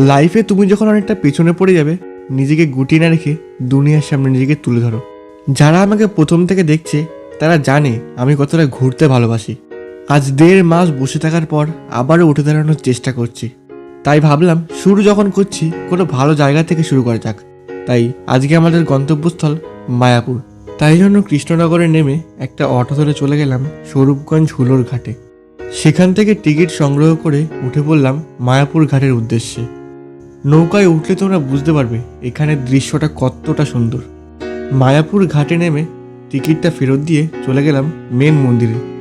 লাইফে তুমি যখন অনেকটা পেছনে পড়ে যাবে, নিজেকে গুটিয়ে না রেখে দুনিয়ার সামনে নিজেকে তুলে ধরো। যারা আমাকে প্রথম থেকে দেখছে, তারা জানে আমি কতটা ঘুরতে ভালোবাসি। আজ দেড় মাস বসে থাকার পর আবারও উঠে দাঁড়ানোর চেষ্টা করছি। তাই ভাবলাম, শুরু যখন করছি, কোনো ভালো জায়গা থেকে শুরু করা যাক। তাই আজকে আমাদের গন্তব্যস্থল মায়াপুর। তাই জন্য কৃষ্ণনগরে নেমে একটা অটো ধরে চলে গেলাম স্বরূপগঞ্জ হুলোর ঘাটে। সেখান থেকে টিকিট সংগ্রহ করে উঠে পড়লাম মায়াপুর ঘাটের উদ্দেশ্যে। নৌকায় উঠলে তোমরা বুঝতে পারবে এখানে দৃশ্যটা কতটা সুন্দর। মায়াপুর ঘাটে নেমে টিকিটটা ফেরত দিয়ে চলে গেলাম মেন মন্দিরে।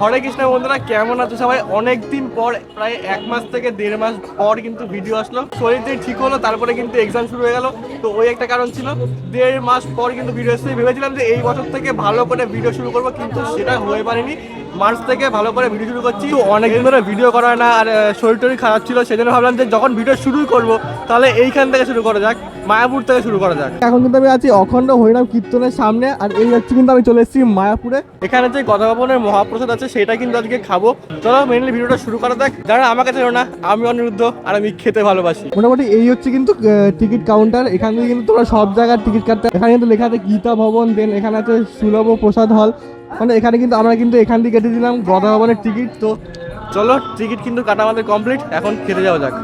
হরে কৃষ্ণ বন্ধুরা, কেমন আছো সবাই? অনেক দিন পর, প্রায় এক মাস থেকে দেড় মাস পর কিন্তু ভিডিও আসলো। শরীরটা ঠিক হলো, তারপরে কিন্তু এক্সাম শুরু হয়ে গেল। তো ওই একটা কারণ ছিল। দেড় মাস পর কিন্তু ভিডিও এসেছে। ভেবেছিলাম যে এই বছর থেকে ভালো করে ভিডিও শুরু করব, কিন্তু সেটা হয়ে পারেনি। মার্চ থেকে ভালো করে ভিডিও শুরু করছি। তো অনেকদিন ধরে ভিডিও করা না, আর শরীর টরীর খারাপ ছিল সেই জন্য ভাবলাম যে যখন ভিডিও শুরু করব, তাহলে এইখান থেকে শুরু করা যাক। মায়াপুর থেকে শুরু করা যাক। এখন কিন্তু আমি আছি অখণ্ড হরিনাম কীর্তনের সামনে আর এই হচ্ছে কিন্তু আমি চলে এসেছি মায়াপুরে। এখানে যে গদা ভবনের মহাপ্রসাদ আছে সেটা কিন্তু আজকে খাব। চলো মেনলি ভিডিওটা শুরু করা যাক। যারা আমাকে চেনো না আমি অনিরুদ্ধ আর আমি খেতে ভালোবাসি। মোটামুটি এই হচ্ছে কিন্তু টিকিট কাউন্টার এখান থেকে কিন্তু তোমরা সব জায়গার টিকিট কাটতে এখানে কিন্তু লেখা আছে গীতা ভবন দেন এখানে আছে সুলভ প্রসাদ হল মানে এখানে কিন্তু আমরা কিন্তু এখান থেকে কেটে দিলাম গদা ভবনের টিকিট তো চলো টিকিট কিন্তু কাটা আমাদের কমপ্লিট এখন খেতে যাওয়া যাক।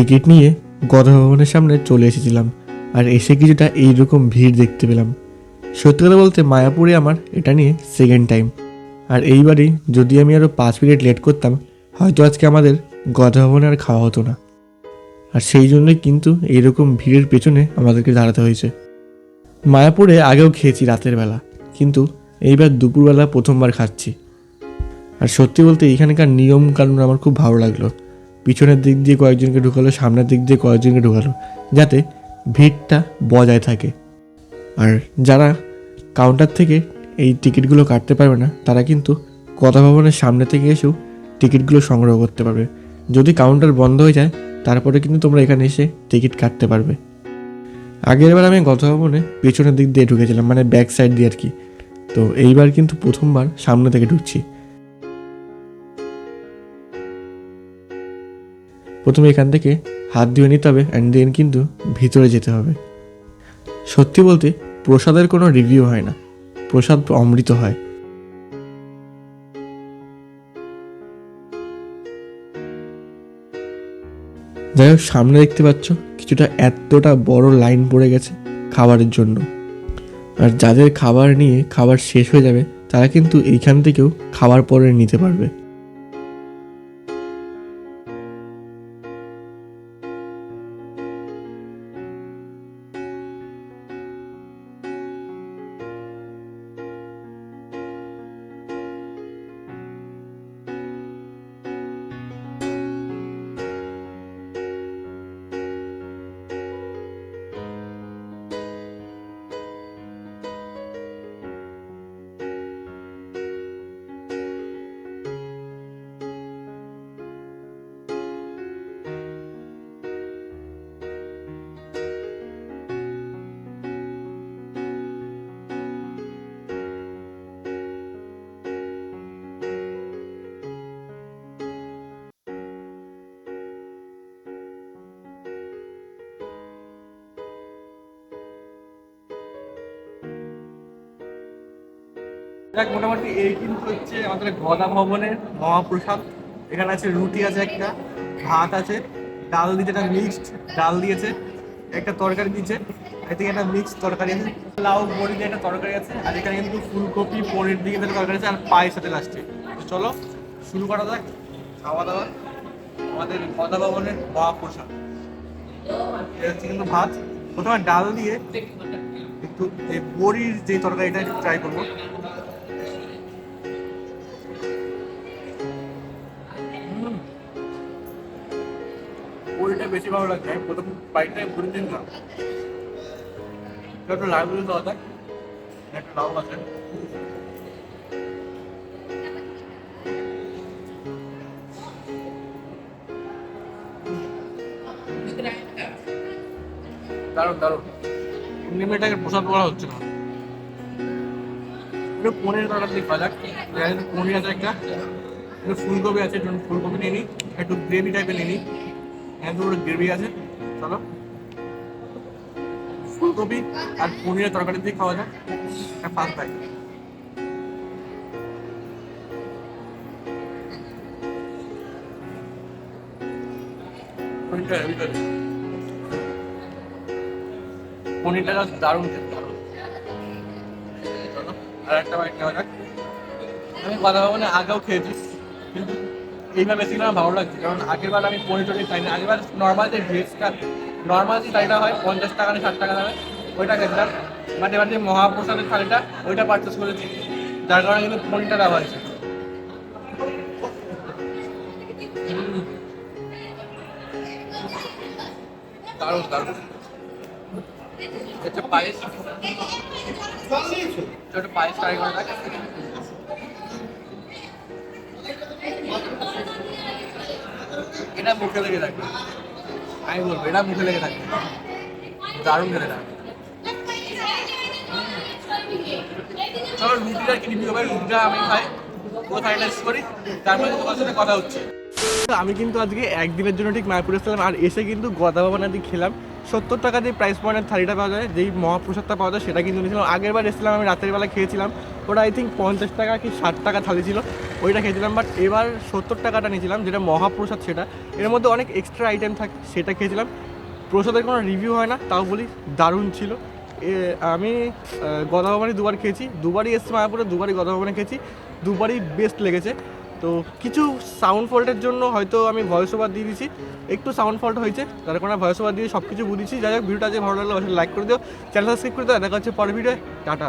টিকিট নিয়ে গদা সামনে চলে এসেছিলাম আর এসে কিছুটা এইরকম ভিড় দেখতে পেলাম। সত্যি কথা বলতে মায়াপুরে আমার এটা নিয়ে সেকেন্ড টাইম আর এইবারই যদি আমি আরও পাঁচ মিনিট লেট করতাম, হয়তো আজকে আমাদের গদা আর খাওয়া হতো না। আর সেই জন্যই কিন্তু এইরকম ভিড়ের পেছনে আমাদেরকে দাঁড়াতে হয়েছে। মায়াপুরে আগেও খেয়েছি রাতের বেলা, কিন্তু এইবার দুপুরবেলা প্রথমবার খাচ্ছি। আর সত্যি বলতে এখানকার নিয়ম কানুন আমার খুব ভালো লাগল। পিছনের দিক দিয়ে কয়েকজনকে ঢুকালো, সামনের দিক দিয়ে কয়েকজনকে ঢুকালো, যাতে ভিড়টা বজায় থাকে। আর যারা কাউন্টার থেকে এই টিকিটগুলো কাটতে পারবে না, তারা কিন্তু কথা ভবনের সামনে থেকে এসেও টিকিটগুলো সংগ্রহ করতে পারবে। যদি কাউন্টার বন্ধ হয়ে যায়, তারপরে কিন্তু তোমরা এখানে এসে টিকিট কাটতে পারবে। আগের বার আমি কথা ভবনে পেছনের দিক দিয়ে ঢুকেছিলাম মানে ব্যাক সাইড দিয়ে আর কি। তো এইবার কিন্তু প্রথমবার সামনে থেকে ঢুকছি। প্রথমে এখান থেকে হাত ধুয়ে নিতে হবে অ্যান্ড দেন কিন্তু ভিতরে যেতে হবে। সত্যি বলতে প্রসাদের কোনো রিভিউ হয় না। প্রসাদ অমৃত হয়। যাই হোক, সামনে দেখতে পাচ্ছ কিছুটা এতটা বড় লাইন পড়ে গেছে খাবারের জন্য। আর যাদের খাবার নিয়ে খাবার শেষ হয়ে যাবে, তারা কিন্তু এইখান থেকেও খাবার পরে নিতে পারবে। দেখ মোটামুটি এই কিন্তু হচ্ছে আমাদের গদা ভবনের মহাপ্রসাদ। এখানে আছে রুটি আছে একটা, ভাত আছে, ডাল দিয়েছে, একটা মিক্সড ডাল দিয়েছে, একটা তরকারি দিয়েছে এদিকে একটা মিক্সড তরকারি আছে। লাউ বড়ি দিয়ে একটা তরকারি আছে, আর এখানে কিন্তু ফুলকপি, পনির দিয়ে একটা তরকারি আছে, আর পায়ের সাথে লাস্টে চলো, শুরু করা যাক, খাওয়া দাওয়া। আমাদের গদা ভবনের মহাপ্রসাদ। এটা হচ্ছে কিন্তু ভাত। প্রথমে ডাল দিয়ে একটু, এই বড়ির যে তরকারিটা ট্রাই করব। বড়িটা বেশি ভালো লাগছে। আমি প্রথম বাইকটাই দিন না একটু লাগবে তো অর্থাৎ একটা লাউ আছে। দারুণ দারুণ। এমনি মেয়েটাকে প্রসাদ করা হচ্ছে না। একটু পনির খাওয়া যাক। এখানে পনির আছে একটা। একটু ফুলকপি আছে ফুলকপি নিয়ে নিই একটু গ্রেভি টাইপের নিয়ে নিই এখানে গ্রেভি আছে। চলো। ফুলকপি আর পনিরের তরকারি দিয়ে খাওয়া একটা ফার্স্ট বাইট পনিরটা খেতে আর একটা যাক। আমি বাধা ভবনে আগেও খেয়েছি। কিন্তু এইভাবে বেশি আমার ভালো লাগছে। কারণ আগের বার আমি পনির টনির খাইনি। আগের বার নর্মাল যে ভেজটা নর্মাল যে থালিটা হয় পঞ্চাশ টাকা না ষাট টাকা দামে ওইটা খেয়েছিলাম। বাট এবার যে মহাপ্রসাদের থালিটা ওইটা পারচেস করেছি। যার কারণে কিন্তু পনিরটা দেওয়া হয়েছে। দারুণ পায়েস। ছোট পায়েস ট্রাই করে। দেখ এটা মুখে লেগে থাকবে। আমি বলব, এটা মুখে লেগে থাকবে। দারুণ খেলে থাকবে চলো রুটিটা কি রিভিউ হবে রুটিটা আমি খাই। পুরো ফাইনালাইজ করি। তারপরে তোমার সাথে কথা হচ্ছে। আমি কিন্তু আজকে একদিনের জন্য ঠিক মায়াপুর এসেছিলাম আর এসে কিন্তু গদা বাবা নাদি খেলাম। সত্তর টাকা দিয়ে প্রাইস পয়েন্টের থালিটা পাওয়া যায়, যেই মহাপ্রসাদটা পাওয়া যায়, সেটা কিন্তু নিয়েছিলাম আগের বার এসেছিলাম, আমি রাতের বেলা খেয়েছিলাম। ওটা আই থিঙ্ক পঞ্চাশ টাকা কি ষাট টাকা থালি ছিল। ওইটা খেয়েছিলাম বাট এবার সত্তর টাকাটা নিয়েছিলাম, যেটা মহাপ্রসাদ সেটা। এর মধ্যে অনেক এক্সট্রা আইটেম থাকে, সেটা খেয়েছিলাম। প্রসাদের কোনো রিভিউ হয় না, তাও বলি দারুণ ছিল। আমি গদা ভবনে দুবার খেয়েছি, দুবারই এসছি মায়াপুরে, দুবারই গদা ভবনে খেয়েছি, দুবারই বেস্ট লেগেছে। তো কিছু সাউন্ড ফল্টের জন্য হয়তো আমি ভয়েস ওভার দিয়ে দিয়েছি, একটু সাউন্ড ফল্ট হয়েছে যার কারণে ভয়েস ওভার দিয়ে সব কিছু বুঝেছি যাই হোক, ভিডিওটা যে ভালো লাগল লাইক করে দিও চ্যানেল সাবস্ক্রাইব করে দিও, দেখা হচ্ছে পরের ভিডিও টাটা।